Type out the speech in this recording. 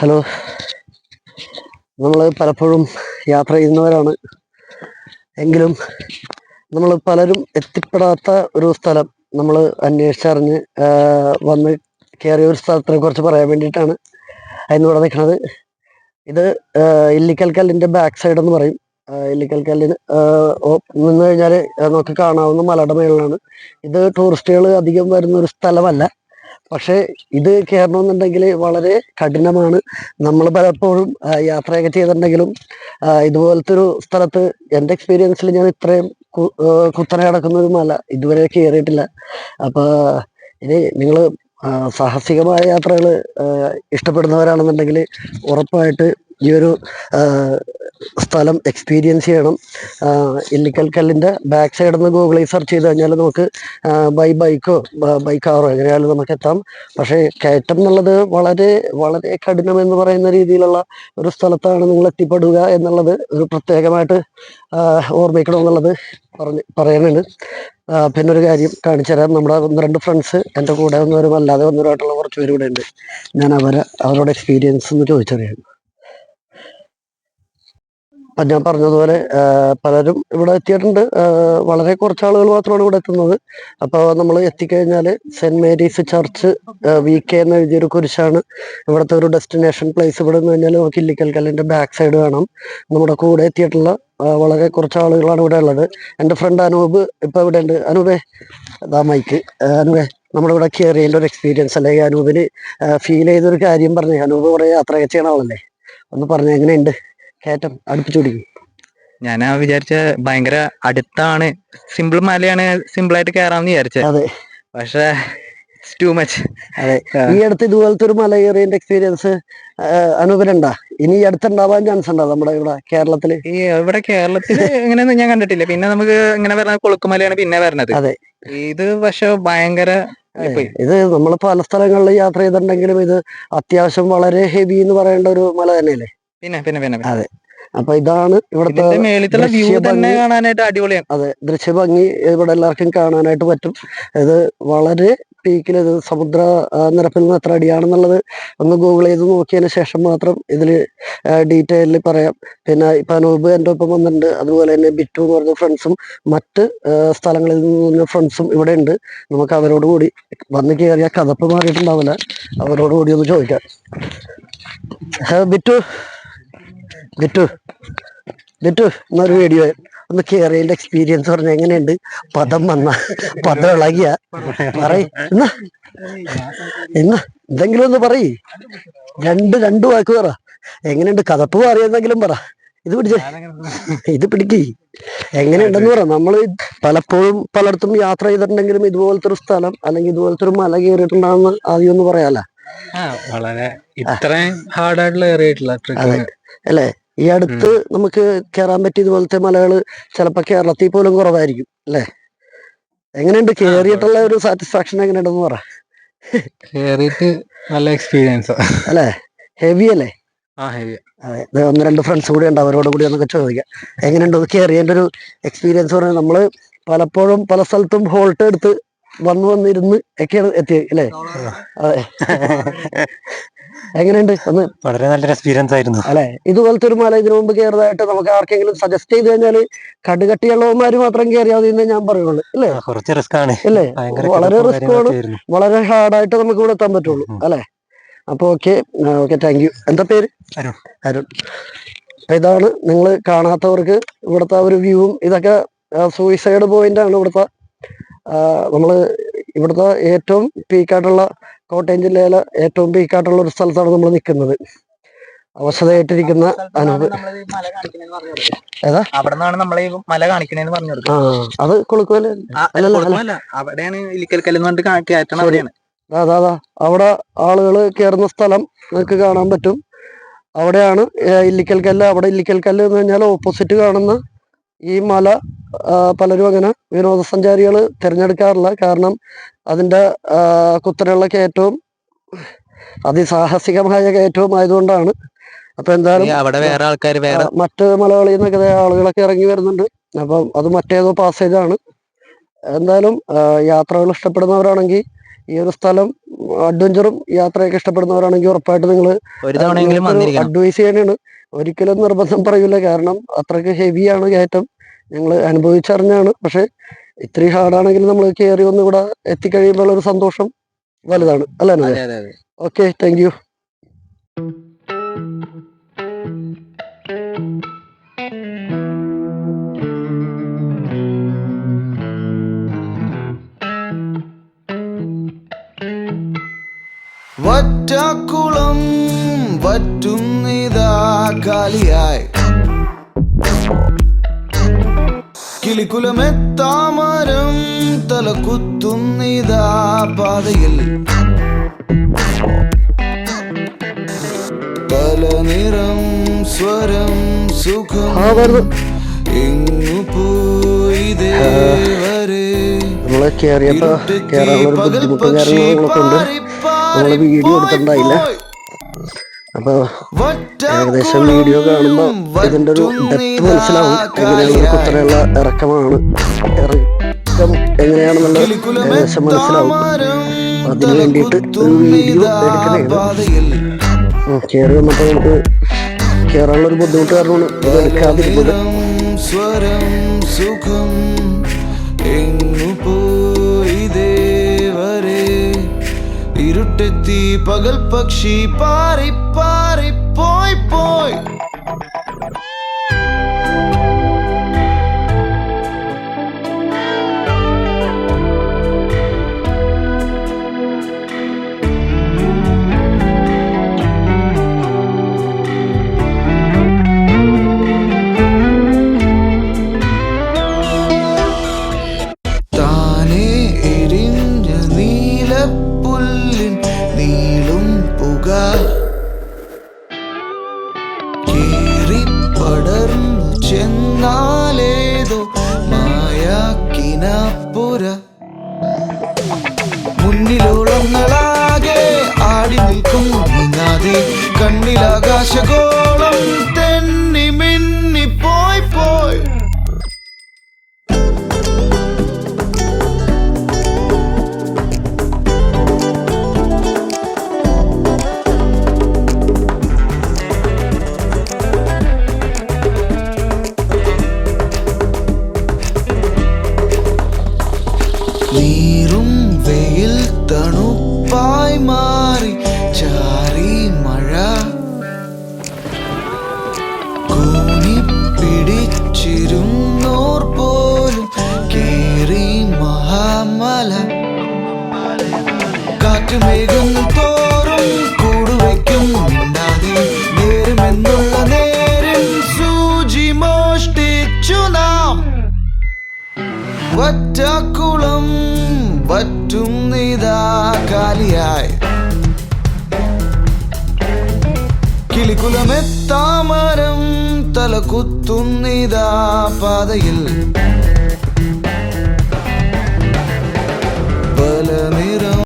Hello. നമ്മൾ പലപ്പോഴും യാത്ര ചെയ്യുന്നവരാണ്. എങ്കിലും നമ്മൾ പലരും എത്തിപ്പെടാത്ത ഒരു സ്ഥലം നമ്മൾ അന്വേഷിച്ചറിഞ്ഞ് വന്ന് കയറിയ ഒരു സ്ഥലത്തിനെ കുറിച്ച് പറയാൻ വേണ്ടിയിട്ടാണ് അതിന് ഇവിടെ നിൽക്കുന്നത്. ഇത് ഇല്ലിക്കൽ കല്ലിന്റെ ബാക്ക് സൈഡ് എന്ന് പറയും. ഇല്ലിക്കൽ കല്ലിന് നിന്ന് കഴിഞ്ഞാൽ നമുക്ക് കാണാവുന്ന മലയുടെ മേളിലാണ്. ഇത് ടൂറിസ്റ്റുകൾ അധികം വരുന്ന ഒരു സ്ഥലമല്ല. പക്ഷേ ഇത് കയറണമെന്നുണ്ടെങ്കിൽ വളരെ കഠിനമാണ്. നമ്മൾ പലപ്പോഴും യാത്രയൊക്കെ ചെയ്തിട്ടുണ്ടെങ്കിലും ഇതുപോലത്തെ ഒരു സ്ഥലത്ത് എന്റെ എക്സ്പീരിയൻസിൽ ഞാൻ ഇത്രയും കുത്തനെ കിടക്കുന്ന ഒരു മല ഇതുവരെ കയറിയിട്ടില്ല അപ്പോൾ ഇനി നിങ്ങൾ സാഹസികമായ യാത്രകൾ ഇഷ്ടപ്പെടുന്നവരാണെന്നുണ്ടെങ്കിൽ ഉറപ്പായിട്ട് ഈ ഒരു സ്ഥലം എക്സ്പീരിയൻസ് ചെയ്യണം. ഇല്ലിക്കൽ കല്ലിന്റെ ബാക്ക് സൈഡിൽ നിന്ന് ഗൂഗിളിൽ സെർച്ച് ചെയ്ത് കഴിഞ്ഞാൽ നമുക്ക് ബൈ ബൈക്കോ ബൈ കാറോ എങ്ങനെയായാലും നമുക്ക് എത്താം. പക്ഷേ കയറ്റം എന്നുള്ളത് വളരെ വളരെ കഠിനം എന്ന് പറയുന്ന രീതിയിലുള്ള ഒരു സ്ഥലത്താണ് നിങ്ങൾ എത്തിപ്പെടുക എന്നുള്ളത് ഒരു പ്രത്യേകമായിട്ട് ഓർമ്മിക്കണം എന്നുള്ളത് പറഞ്ഞ് പറയുന്നുണ്ട്. പിന്നെ ഒരു കാര്യം കാണിച്ചു തരാം. നമ്മുടെ ഒന്ന് രണ്ട് ഫ്രണ്ട്സ് എന്റെ കൂടെ വന്നവരും അല്ലാതെ വന്നവരായിട്ടുള്ള കുറച്ച് പേര് ഇവിടെ ഉണ്ട്. ഞാൻ അവരെ അവരോട് എക്സ്പീരിയൻസ് ഒന്ന് ചോദിച്ചറിയാം. ഞാൻ പറഞ്ഞതുപോലെ പലരും ഇവിടെ എത്തിയിട്ടുണ്ട്. വളരെ കുറച്ച് ആളുകൾ മാത്രമാണ് ഇവിടെ എത്തുന്നത്. അപ്പോൾ നമ്മൾ എത്തിക്കഴിഞ്ഞാൽ saint Mary's church V K എന്ന് എഴുതിയൊരു കുരിശാണ് ഇവിടുത്തെ ഒരു ഡെസ്റ്റിനേഷൻ പ്ലേസ്. ഇവിടെ നിന്ന് കഴിഞ്ഞാൽ നമുക്ക് ഇല്ലിക്കൽ കല്ലിന്റെ ബാക്ക് സൈഡ് കാണാം. നമ്മുടെ കൂടെ എത്തിയിട്ടുള്ള വളരെ കുറച്ച് ആളുകളാണ് ഇവിടെ ഉള്ളത്. എന്റെ ഫ്രണ്ട് അനൂപ് ഇപ്പോൾ ഇവിടെ ഉണ്ട്. അനൂപേ അതാ മൈക്ക്. അനൂപേ നമ്മുടെ ഇവിടെ കയറിയതിന്റെ ഒരു എക്സ്പീരിയൻസ് അല്ലെങ്കിൽ അനൂപിന് ഫീൽ ചെയ്തൊരു കാര്യം പറഞ്ഞു. അനൂപ് കുറേ യാത്രയൊക്കെ ചെയ്യണ ആളല്ലേ? ഒന്ന് പറഞ്ഞു എങ്ങനെയുണ്ട്? കയറ്റം അടുപ്പിച്ചു പിടിക്കും. ഞാൻ വിചാരിച്ച ഭയങ്കര അടുത്താണ്. സിമ്പിൾ മലയാണ് സിമ്പിൾ ആയിട്ട് കയറാന്ന് വിചാരിച്ചത് അതെ. പക്ഷെ ടു മച്ച് അതെ. ആ. ഈ അടുത്ത് ഇതുപോലത്തെ ഒരു മല കയറിയതിന്റെ എക്സ്പീരിയൻസ് അനുഭവണ്ടാ ഇനി ഈ അടുത്തുണ്ടാവാൻ ചാൻസ് ഉണ്ടോ നമ്മുടെ ഇവിടെ കേരളത്തിൽ? ഈ ഇവിടെ കേരളത്തിൽ ഇങ്ങനെയൊന്നും ഞാൻ കണ്ടിട്ടില്ല. പിന്നെ നമുക്ക് ഇങ്ങനെ വരുന്ന കൊളുക്കുമലയാണ് പിന്നെ വരണത്. അതെ. ഇത് പക്ഷെ ഭയങ്കര ഇത് നമ്മൾ പല സ്ഥലങ്ങളിൽ യാത്ര ചെയ്തിട്ടുണ്ടെങ്കിലും ഇത് അത്യാവശ്യം വളരെ ഹെവി എന്ന് പറയേണ്ട ഒരു മല തന്നെയല്ലേ? പിന്നെ പിന്നെ പിന്നെ. അതെ. അപ്പൊ ഇതാണ് ഇവിടുത്തെ മേളിത്തുള്ള വ്യൂ തന്നെ കാണാനായിട്ട് അടിപൊളിയാണ് അതെ ദൃശ്യഭംഗി ഇവിടെ എല്ലാവർക്കും കാണാനായിട്ട് പറ്റും. ഇത് വളരെ പീക്കിൽ ഇത് സമുദ്ര നിരപ്പിൽ നിന്ന് എത്ര അടിയാണെന്നുള്ളത് ഒന്ന് ഗൂഗിൾ ചെയ്ത് നോക്കിയതിന് ശേഷം മാത്രം ഇതിൽ ഡീറ്റെയിലിൽ പറയാം. പിന്നെ ഇപ്പൊ അനൂപ് എന്റെ ഒപ്പം വന്നിട്ടുണ്ട്. അതുപോലെ തന്നെ ബിറ്റു എന്ന് പറഞ്ഞ ഫ്രണ്ട്സും മറ്റ് സ്ഥലങ്ങളിൽ നിന്ന് ഫ്രണ്ട്സും ഇവിടെ ഉണ്ട്. നമുക്ക് അവരോട് കൂടി വന്ന് കയറിയ കഥപ്പ് മാറിയിട്ടുണ്ടാവില്ല. അവരോട് കൂടി ഒന്ന് ചോദിക്കാം. ബിറ്റു ബിറ്റു ബിറ്റു എന്നൊരു വീഡിയോ ഒന്ന് കേറിയതിന്റെ എക്സ്പീരിയൻസ് പറഞ്ഞ എങ്ങനെയുണ്ട്? പദം വന്ന പദം ഇളകിയ. പറയ എന്നാ എന്നാ എന്തെങ്കിലും ഒന്ന് പറയ്. രണ്ട് രണ്ട് വാക്ക് പറ. എങ്ങനെയുണ്ട്? കഥപ്പ് പറയുന്നെങ്കിലും പറ. ഇത് പിടിച്ചേ. ഇത് പിടിക്ക്. എങ്ങനെയുണ്ടെന്ന് പറ. നമ്മൾ പലപ്പോഴും പലയിടത്തും യാത്ര ചെയ്തിട്ടുണ്ടെങ്കിലും ഇതുപോലത്തെ ഒരു സ്ഥലം അല്ലെങ്കിൽ ഇതുപോലത്തെ ഒരു മല കയറിയിട്ടുണ്ടാകുന്ന ആദ്യം ഒന്ന് പറയാല. വളരെ. ഇത്രയും ഹാർഡായിട്ടുള്ള ഏറിയായിട്ടുള്ള അതെ. അല്ലേ? ഈ അടുത്ത് നമുക്ക് കയറാൻ പറ്റിയ ഇതുപോലത്തെ മലകൾ ചിലപ്പോ കേരളത്തിൽ പോലും കുറവായിരിക്കും അല്ലേ? എങ്ങനെയുണ്ട്? കേറിയിട്ടുള്ള ഒരു സാറ്റിസ്ഫാക്ഷൻ എങ്ങനെയുണ്ടെന്ന് പറ. കേറിയിട്ട് നല്ല എക്സ്പീരിയൻസ് അല്ലേ? ഹെവി അല്ലേ? അതെ ഒന്ന് രണ്ട് ഫ്രണ്ട്സ് കൂടി ഉണ്ട്. അവരോട് കൂടി ഒന്നൊക്കെ ചോദിക്കാം. എങ്ങനെയുണ്ട്? ഒന്ന് കയറിയതിന്റെ ഒരു എക്സ്പീരിയൻസ് പറഞ്ഞാൽ നമ്മൾ പലപ്പോഴും പല സ്ഥലത്തും ഹോൾട്ട് എടുത്ത് വന്ന് വന്നിരുന്ന് ഒക്കെയാണ് എത്തിയത് അല്ലേ? അതെ. എങ്ങനെയുണ്ട്? ഒന്ന് വളരെ നല്ലൊരു എക്സ്പീരിയൻസ് ആയിരുന്നു. അല്ലെ? ഇതുപോലത്തെ ഒരു മല ഇതിനു മുമ്പ് കയറുന്നതായിട്ട് നമുക്ക് ആർക്കെങ്കിലും സജസ്റ്റ് ചെയ്ത് കഴിഞ്ഞാൽ കടുകട്ടിയുള്ളവന്മാര് മാത്രം കയറിയാൽ മതി ഞാൻ പറയുള്ളൂ അല്ലേ? കുറച്ച് റിസ്ക് ആണ്. അല്ലേ? വളരെ റിസ്ക് ആണ്. വളരെ ഹാർഡായിട്ട് നമുക്ക് ഇവിടെ എത്താൻ പറ്റുള്ളൂ. അല്ലെ? അപ്പൊ ഓക്കെ ഓക്കെ താങ്ക് യു എന്താ പേര്? അരുൺ. അരുൺ. അപ്പൊ ഇതാണ് നിങ്ങൾ കാണാത്തവർക്ക് ഇവിടുത്തെ ഒരു വ്യൂവും ഇതൊക്കെ സൂയിസൈഡ് പോയിന്റ് ആണ് ഇവിടുത്തെ ആ, നമ്മൾ ഇവിടുത്തെ ഏറ്റവും പീക്കായിട്ടുള്ള കോട്ടയം ജില്ലയിലെ ഏറ്റവും പീക്കായിട്ടുള്ള ഒരു സ്ഥലത്താണ് നമ്മൾ നിൽക്കുന്നത് അവശതയായിട്ടിരിക്കുന്ന ഏതാ? അവിടെ നിന്നാണ് നമ്മളെ മല കാണിക്കണേന്ന് പറഞ്ഞു കൊടുക്കുന്നത് അത് കൊളുക്കുമല്ലേ അവിടെയാണ് ഇലിക്കൽ പറഞ്ഞിട്ട് കയറ്റണ. അവിടെയാണ്. അതാ അതാ അവിടെ ആളുകൾ കയറുന്ന സ്ഥലം നിങ്ങൾക്ക് കാണാൻ പറ്റും. അവിടെയാണ് ഇല്ലിക്കൽ കല്ല് അവിടെ ഇല്ലിക്കൽ കല്ല് എന്ന് പറഞ്ഞാൽ ഓപ്പോസിറ്റ് കാണുന്ന ഈ മല പലരും അങ്ങനെ വിനോദസഞ്ചാരികൾ തിരഞ്ഞെടുക്കാറില്ല. കാരണം അതിന്റെ കുത്തനെയുള്ള കയറ്റവും അതിസാഹസികമായ കയറ്റവും ആയതുകൊണ്ടാണ്. അപ്പൊ എന്തായാലും അവിടെ വേറെ ആൾക്കാർ വേറെ മറ്റ് മലകളിൽ നിന്നൊക്കെ ആളുകളൊക്കെ ഇറങ്ങി വരുന്നുണ്ട്. അപ്പം അത് മറ്റേതോ പാസേജാണ് എന്തായാലും യാത്രകൾ ഇഷ്ടപ്പെടുന്നവരാണെങ്കിൽ ഈ ഒരു സ്ഥലം അഡ്വഞ്ചറും യാത്രയൊക്കെ ഇഷ്ടപ്പെടുന്നവരാണെങ്കിൽ ഉറപ്പായിട്ട് നിങ്ങൾ അഡ്വൈസ് ചെയ്യാനാണ് ഒരിക്കലും നിർബന്ധം പറയൂല. കാരണം അത്രയ്ക്ക് ഹെവിയാണ് കയറ്റം. ഞങ്ങൾ അനുഭവിച്ചറിഞ്ഞാണ്. പക്ഷെ ഇത്രയും ഹാർഡാണെങ്കിൽ നമ്മൾ കയറി ഒന്നുകൂടെ എത്തിക്കഴിയുമ്പോൾ ഒരു സന്തോഷം വലുതാണ്. അല്ലേ ഓക്കെ താങ്ക് യു വറ്റാക്കുളം വറ്റുന്നിതാ കാലിയായി. കിളിക്കുലമെത്താമരം തലകുത്തുന്നിതാ പാതയിൽ. പല നിറം സ്വരം സുഖം ഇങ്ങു പോയി ദേവരെ? നമ്മൾ കയറിയപ്പോ കയറാനുള്ള ഒരു ബുദ്ധിമുട്ടും കാര്യങ്ങളൊക്കെ ഉണ്ട്. നമ്മൾ വീഡിയോ എടുത്തിട്ടുണ്ടായില്ല. അപ്പൊ ഏകദേശം വീഡിയോ കാണുമ്പോൾ ഇതിന്റെ ഒരു ഡെപ്ത് മനസ്സിലാവും എങ്ങനെയാണ് ഒരു കുത്തനെയുള്ള ഇറക്കമാണ്. ഇറക്കം എങ്ങനെയാണെന്നുള്ള ഏകദേശം മനസ്സിലാവും. അതിന് വേണ്ടിയിട്ട് വീഡിയോ എടുക്കുന്നതാണ്. കയറി വന്നപ്പോ നമുക്ക് കയറാനുള്ള ഒരു ബുദ്ധിമുട്ട് കാരണമാണ് ഇത് എടുക്കാതിരുന്നത്. സ്വരം സുഖം ഇരുട്ടെത്തി പകൽ പക്ഷി പാറി പാറി പോയി പോയി താനേ na por നീറും വെയിൽ തണുപ്പായി മാറി ചാറി മഴ. കൂനി പിടിച്ചിരുന്നോർ പോലും കേറി മഹാമല. കാറ്റുമേഘം കാലിയായി. കിളിക്കുലമെത്താമരം തലകുത്തുന്നിതാ പാതയിൽ.